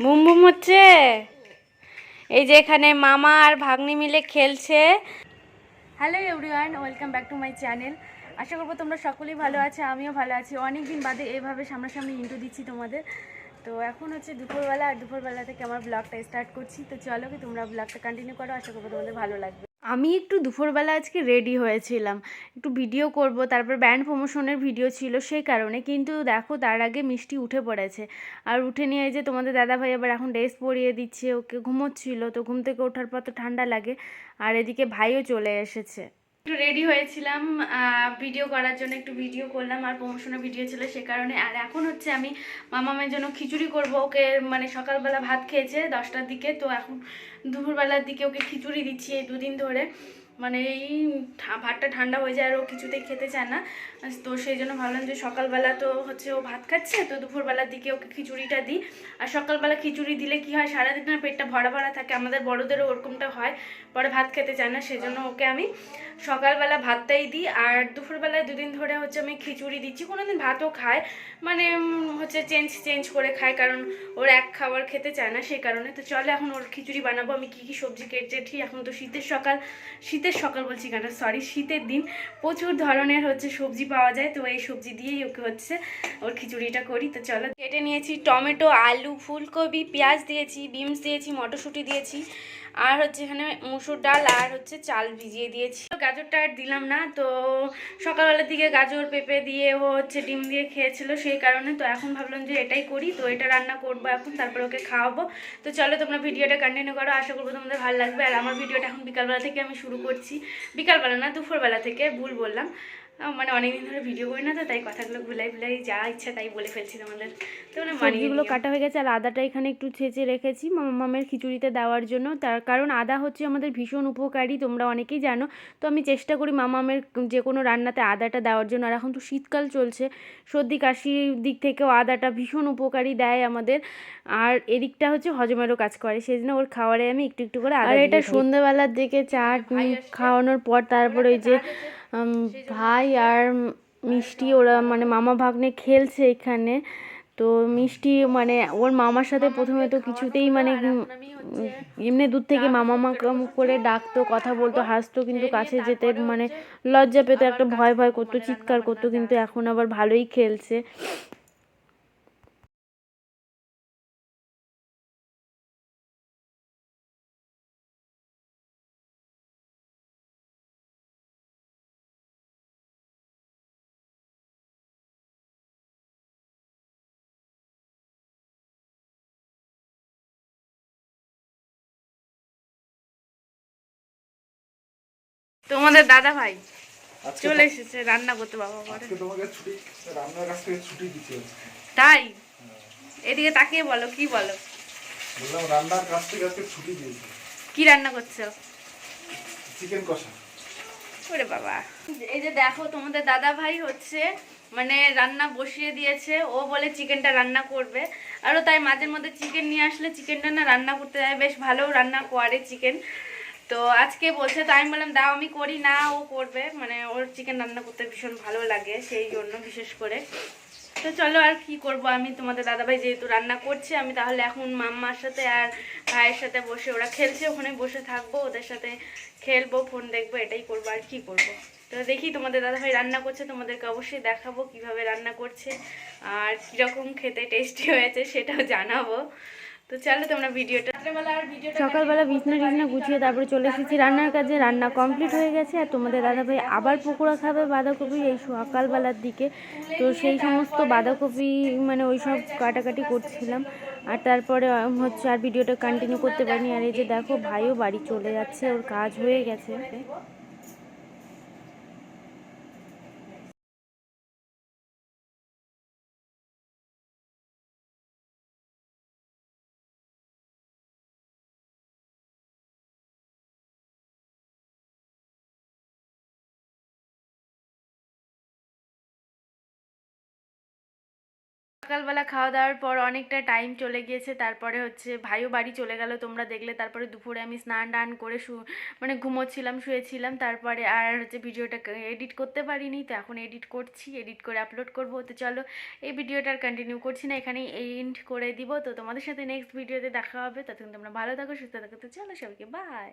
Boom boom হচ্ছে? এই যে এখানে মামা আর ভাগ্নি মিলে খেলছে। Hello everyone welcome back to my channel আশা করব তোমরা সকলেই ভালো আছে, আমিও ভালো আছি। অনেক দিন বাদে এভাবে সামনাসামনি ইন্টু দিচ্ছি তোমাদের। তো এখন হচ্ছে দুপুরবেলা, আর দুপুরবেলা থেকে আমার ব্লগটা স্টার্ট করছি। তো চলো কি তোমরা ব্লগটা কন্টিনিউ করো, আশা করব তোমাদের ভালো লাগবে। আমি একটু দুপুরবেলা আজকে রেডি হয়েছিলাম। একটু ভিডিও করব, তারপর ব্যান্ড প্রমোশনের ভিডিও ছিল সেই কারণে। কিন্তু দেখো, তার আগে মিষ্টি উঠে পড়েছে। আর উঠে নিয়ে যে তোমাদের দাদা ভাই আবার এখন ড্রেস পরিয়ে দিচ্ছে, ওকে ঘুমোচ্ছিল, তো ঘুম থেকে ওঠার পর তো ঠান্ডা লাগে। আর এদিকে ভাইও চলে এসেছে। একটু রেডি হয়েছিলাম ভিডিও করার জন্য একটু ভিডিও করলাম আর প্রমোশনের ভিডিও ছিল সে কারণে। আর এখন হচ্ছে আমি মামামের জন্য খিচুড়ি করব। ওকে মানে সকালবেলা ভাত খেয়েছে দশটার দিকে, তো এখন দুপুরবেলার দিকে ওকে খিচুড়ি দিচ্ছি এই দুদিন ধরে। মানে এই ভাতটা ঠান্ডা হয়ে যায় আর ও কিছুতেই খেতে চায় না। তো সেই জন্য ভাবলাম যে সকালবেলা তো হচ্ছে ও ভাত খাচ্ছে, তো দুপুরবেলার দিকে ওকে খিচুড়িটা দিই। আর সকালবেলা খিচুড়ি দিলে কি হয়, সারাদিন পেটটা ভরা ভরা থাকে, আমাদের বড়োদেরও ওরকমটা হয়, পরে ভাত খেতে চায় না সেজন্য ওকে আমি সকালবেলা ভাতটাই দিই। আর দুপুরবেলায় দুদিন ধরে হচ্ছে আমি খিচুড়ি দিচ্ছি কোনো দিন ভাতও খায় মানে হচ্ছে চেঞ্জ চেঞ্জ করে খায়, কারণ ওর এক খাবার খেতে চায় না, সেই কারণে। তো চলে এখন ওর খিচুড়ি বানাবো, আমি কী কী সবজি কেটে কেটেছি এখন তো শীতের সকাল, শীতের সকাল বলছি কেন সরি শীতের দিন প্রচুর ধরনের হচ্ছে সবজি পাওয়া যায়, তো এই সবজি দিয়েই ওকে হচ্ছে ওর খিচুড়িটা করি। তো চলো, কেটে নিয়েছি টমেটো, আলু, ফুলকপি, পেঁয়াজ দিয়েছি, বিনস দিয়েছি, মটরশুঁটি দিয়েছি। আর হচ্ছে এখানে মুসুর ডাল আর হচ্ছে চাল ভিজিয়ে দিয়েছি। তো গাজরটা আর দিলাম না, তো সকালবেলার দিকে গাজর, পেঁপে দিয়ে ও হচ্ছে ডিম দিয়ে খেয়েছিল সেই কারণে, তো এখন ভাবলাম যে এটাই করি, তো এটা রান্না করব এখন, তারপর ওকে খাওয়াবো। তো চলো তোমরা ভিডিওটা কন্টিনিউ করো, আশা করব তোমাদের ভালো লাগবে। আর আমার ভিডিওটা এখন বিকালবেলা থেকে আমি শুরু করছি। বিকালবেলা না, দুপুরবেলা থেকে, ভুল বললাম। মানে অনেকদিন ধরে ভিডিও করি না তো তাই কথাগুলো ভুলাই ভুলাই যা ইচ্ছা তাই বলে ফেলছি তোমাদের। তো মানে সবজিগুলো কাটা হয়ে গেছে আর আদাটা এখানে একটু ছেঁচে রেখেছি মামের খিচুড়িতে দেওয়ার জন্য। তার কারণ আদা হচ্ছে আমাদের ভীষণ উপকারী তোমরা অনেকেই জানো। তো আমি চেষ্টা করি মামামের যে কোনো রান্নাতে আদাটা দেওয়ার জন্য। আর এখন তো শীতকাল চলছে সর্দি কাশির দিক থেকেও আদাটা ভীষণ উপকারী দেয় আমাদের। আর এদিকটা হচ্ছে হজমেরও কাজ করে সেই জন্য ওর খাওয়ারে আমি একটু একটু করে আর এটা সন্ধ্যেবেলার দিকে চা খাওয়ানোর পর তারপরে ওই যে ভাই আর মিষ্টি ওরা মানে মামা ভাগ্নে খেলছে এখানে। তো মিষ্টি মানে ওর মামার সাথে প্রথমে তো কিছুতেই মানে এমনি দূর থেকে মামা মা করে ডাকতো কথা বলতো হাসতো কিন্তু কাছে যেতে মানে লজ্জা পেতো একটা ভয় ভয় করতো চিৎকার করতো কিন্তু এখন আবার ভালোই খেলছে। তোমাদের দাদা ভাই চলে এসেছে রান্না করতে বাবা করে তোমাকে ছুটি রান্নার কাছ থেকে ছুটি দিতে তাই? এদিকে তাকিয়ে বলো কি বলো? বললাম রান্নার কাছ থেকে আজকে ছুটি দিয়েছে। কি রান্না করছ? চিকেন কষা। ওরে বাবা। এই যে দেখো তোমাদের দাদা ভাই হচ্ছে মানে রান্না বসিয়ে দিয়েছে। ও বলে চিকেনটা রান্না করবে। আরও তাই মাঝে মধ্যে চিকেন নিয়ে আসলে চিকেনটা না রান্না করতে যায়। বেশ ভালো রান্না করে চিকেন। তো আজকে বলছে তো আমি বললাম, দাও, আমি করি না, ও করবে। মানে ওর চিকেন রান্না করতে ভীষণ ভালো লাগে, সেই জন্য বিশেষ করে। তো চলো আর কি করব আমি, তোমাদের দাদাভাই যেহেতু রান্না করছে, আমি তাহলে এখন মাম্মার সাথে আর ভাইয়ের সাথে বসে, ওরা খেলছে, ওখানে বসে থাকব, ওদের সাথে খেলব ফোন দেখব, এটাই করব আর কি করব। তো দেখি তোমাদের দাদাভাই রান্না করছে, তোমাদেরকে অবশ্যই দেখাবো কীভাবে রান্না করছে, আর কীরকম খেতে টেস্টি হয়েছে, সেটাও জানাব। তো চলো তোমরা ভিডিওটা সকালবেলা বিছনা টিছনা গুছিয়ে তারপরে চলে এসেছি রান্নার কাজে। রান্না কমপ্লিট হয়ে গেছে। আর তোমাদের দাদাভাই আবার পকোড়া খাবে বাঁধাকপি এই সকালবেলার দিকে। তো সেই সমস্ত বাঁধাকপি মানে ওই সব কাটাকাটি করছিলাম। আর তারপরে হচ্ছে আর ভিডিওটা কন্টিনিউ করতে পারিনি। আর এই যে দেখো ভাইও বাড়ি চলে যাচ্ছে ওর কাজ হয়ে গেছে। সকালবেলা খাওয়া দাওয়ার পর অনেকটা টাইম চলে গিয়েছে, তারপরে হচ্ছে ভাইও বাড়ি চলে গেল, তোমরা দেখলে তারপরে দুপুরে আমি স্নান টান করে শু মানে ঘুমোচ্ছিলাম, শুয়েছিলাম, তারপরে আর হচ্ছে ভিডিওটা এডিট করতে পারিনি, তো এখন এডিট করছি এডিট করে আপলোড করব, তো চলো এই ভিডিওটা আর কন্টিনিউ করছি না, এখানেই এন্ড করে দিব, তো তোমাদের সাথে নেক্সট ভিডিওতে দেখা হবে, ততক্ষণ তোমরা ভালো থাকো, সুস্থ থাকো, তো চলো সবাইকে বাই